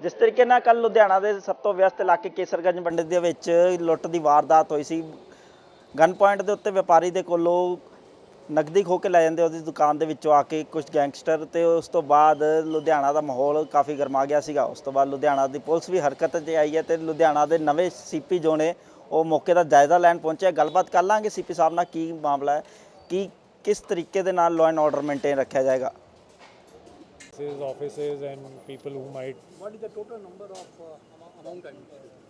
ਜਿਸ ਤਰੀਕੇ ਨਾਲ ਕੱਲ ਲੁਧਿਆਣਾ ਦੇ ਸਭ ਤੋਂ ਵਿਅਸਤ ਇਲਾਕੇ ਕੇਸਰਗੰਜ ਮੰਡੀ ਦੇ ਵਿੱਚ ਲੁੱਟ ਦੀ ਵਾਰਦਾਤ ਹੋਈ ਸੀ। ਗਨ ਪੁਆਇੰਟ ਦੇ ਉੱਤੇ ਵਪਾਰੀ ਦੇ ਕੋਲੋਂ ਨਕਦੀ ਖੋ ਕੇ ਲੈ ਜਾਂਦੇ ਉਹਦੀ ਦੁਕਾਨ ਦੇ ਵਿੱਚੋਂ ਆ ਕੇ ਕੁਝ ਗੈਂਗਸਟਰ ਤੇ ਉਸ ਤੋਂ ਬਾਅਦ ਲੁਧਿਆਣਾ ਦਾ ਮਾਹੌਲ ਕਾਫੀ ਗਰਮਾ ਗਿਆ ਸੀਗਾ। ਉਸ ਤੋਂ ਬਾਅਦ ਲੁਧਿਆਣਾ ਦੀ ਪੁਲਿਸ ਵੀ ਹਰਕਤ 'ਚ ਆਈ ਹੈ ਤੇ ਲੁਧਿਆਣਾ ਦੇ ਨਵੇਂ ਸੀਪੀ ਜੋ ਨੇ, ਉਹ ਮੌਕੇ ਦਾ ਜਾਇਜ਼ਾ ਲੈਣ ਪਹੁੰਚਿਆ ਗੱਲਬਾਤ ਕਰ ਲਾਂਗੇ ਸੀਪੀ ਸਾਹਿਬ ਨਾਲ ਕੀ ਮਾਮਲਾ ਹੈ, ਕੀ ਕਿਸ ਤਰੀਕੇ ਦੇ ਨਾਲ ਲਾਅ ਐਂਡ ਆਰਡਰ ਮੇਨਟੇਨ ਰੱਖਿਆ ਜਾਏਗਾ। Offices, offices and people who might. What is the total number of uh, amount? I mean,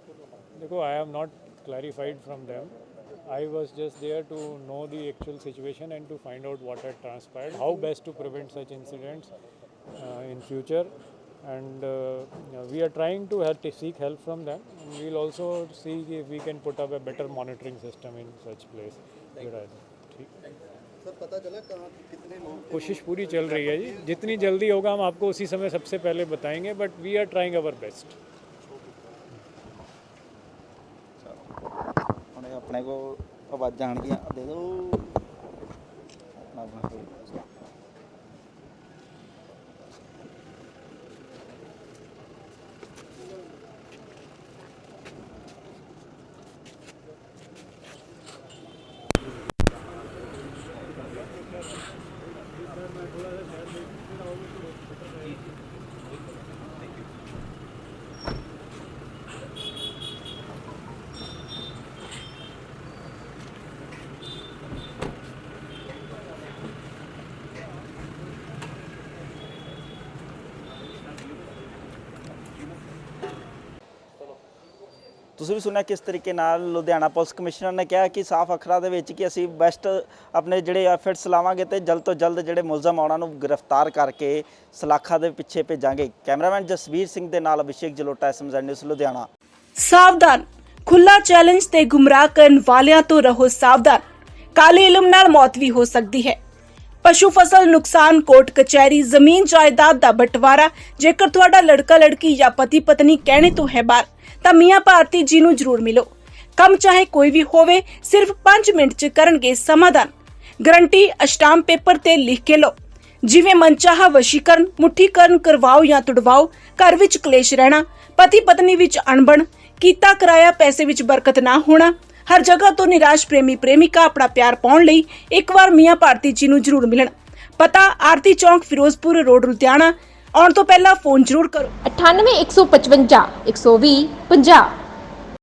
total amount. देखो, I have not clarified from them. I was just there to know the actual situation and to find out what had transpired, how best to prevent such incidents uh, in future. And uh, we are trying to help, to seek help from them. And we'll also see if we can put up a better monitoring system in such place. Good idea. कोशिश पूरी चल रही है जी। जितनी जल्दी होगा हम आपको उसी समय सबसे पहले बताएँगे but we are trying our best अपने को आवाज़ आनगियाँ दे दो। ਤੁਸੀਂ ਵੀ ਸੁਣਿਆ ਕਿਸ ਤਰੀਕੇ ਨਾਲ ਲੁਧਿਆਣਾ ਪੁਲਿਸ ਕਮਿਸ਼ਨਰ ਨੇ ਕਿਹਾ ਕਿ ਸਾਫ਼ ਅੱਖਰਾਂ ਦੇ ਵਿੱਚ ਕਿ ਅਸੀਂ ਬੈਸਟ ਆਪਣੇ ਜਿਹੜੇ ਐਫਰਟਸ ਲਾਵਾਂਗੇ ਤੇ ਜਲਦ ਤੋਂ ਜਲਦ ਜਿਹੜੇ ਮੁਲਜ਼ਮ ਆ ਨੂੰ ਗ੍ਰਿਫਤਾਰ ਕਰਕੇ ਸਲਾਖਾ ਦੇ ਪਿੱਛੇ ਭੇਜਾਂਗੇ। ਕੈਮਰਾਮੈਨ ਜਸਵੀਰ ਸਿੰਘ ਦੇ ਨਾਲ ਅਭਿਸ਼ੇਕ ਜਲੋਟਾ, ਐਸਐਮਜ਼ੈਡ ਨਿਊਜ਼, ਲੁਧਿਆਣਾ। ਸਾਵਧਾਨ ਖੁੱਲਾ ਚੈਲੰਜ ਤੇ ਗੁੰਮਰਾਹ ਕਰਨ ਵਾਲਿਆਂ ਤੋਂ ਰਹੋ ਸਾਵਧਾਨ। ਕਾਲੇ ਇਲਮ ਨਾਲ ਮੌਤ ਵੀ ਹੋ ਸਕਦੀ ਹੈ। ਪਸ਼ੂ ਫਸਲ ਨੁਕਸਾਨ ਕੋਰਟ ਕਚਹਿਰੀ ਜ਼ਮੀਨ ਜਾਇਦਾਦ ਦਾ ਬਟਵਾਰਾ। ਜੇਕਰ ਤੁਹਾਡਾ ਲੜਕਾ, ਲੜਕੀ ਜਾਂ ਪਤੀ ਪਤਨੀ ਕਹਿਣੇ ਤੋਂ ਹੈ ਬਾਹਰ, ਤਾਂ ਮੀਆਂ ਭਾਰਤੀ ਜੀ ਨੂੰ ਜ਼ਰੂਰ ਮਿਲੋ। ਕੰਮ ਚਾਹੇ ਕੋਈ ਵੀ ਹੋਵੇ, ਸਿਰਫ 5 ਮਿੰਟ ਚ ਕਰਨਗੇ ਸਮਾਧਾਨ। ਗਰੰਟੀ ਅਸ਼ਟਾਮ ਪੇਪਰ ਤੇ ਲਿਖ ਕੇ ਲਓ। ਜਿਵੇਂ ਮਨਚਾਹਾ, ਵਸ਼ੀਕਰਨ, ਮੁੱਠੀਕਰਨ ਕਰਵਾਓ ਜਾਂ ਤੁੜਵਾਓ, ਘਰ ਵਿੱਚ ਕਲੇਸ਼ ਰਹਿਣਾ, ਪਤੀ ਪਤਨੀ ਵਿੱਚ ਅਣਬਣ, ਕੀਤਾ ਕਰਾਇਆ ਪੈਸੇ ਵਿੱਚ ਬਰਕਤ ਨਾ ਹੋਣਾ ਹਰ ਜਗ੍ਹਾ ਤੋਂ ਨਿਰਾਸ਼ ਪ੍ਰੇਮੀ ਪ੍ਰੇਮਿਕਾ ਆਪਣਾ ਪਿਆਰ ਪਾਉਣ ਲਈ ਇੱਕ ਵਾਰ ਮੀਆਂ ਭਾਰਤੀ ਜੀ ਨੂੰ ਜ਼ਰੂਰ ਮਿਲਣ। ਪਤਾ, ਆਰਤੀ ਚੌਂਕ, ਫਿਰੋਜ਼ਪੁਰ, ਰੋਡ ਲੁਧਿਆਣਾ। ਆਉਣ ਤੋਂ ਪਹਿਲਾਂ ਫੋਨ ਜ਼ਰੂਰ ਕਰੋ। 98 155 120 50